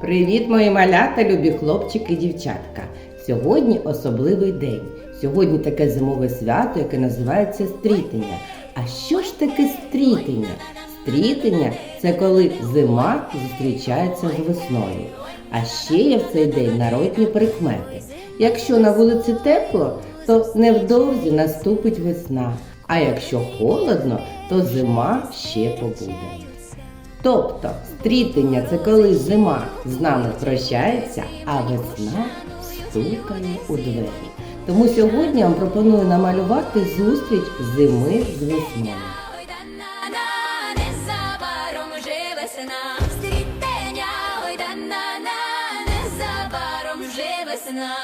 Привіт, мої малята, любі хлопчики і дівчатка. Сьогодні особливий день. Сьогодні таке зимове свято, яке називається стрітення. А що ж таке стрітення? Стрітення це коли зима зустрічається з весною. А ще є в цей день народні прикмети. Якщо на вулиці тепло, то невдовзі наступить весна. А якщо холодно, то зима ще побуде. Тобто стрітення це коли зима з нами прощається, а весна стукає у двері. Тому сьогодні я вам пропоную намалювати зустріч зими з весною. Стрітення, ой, да на незабаром вже весна.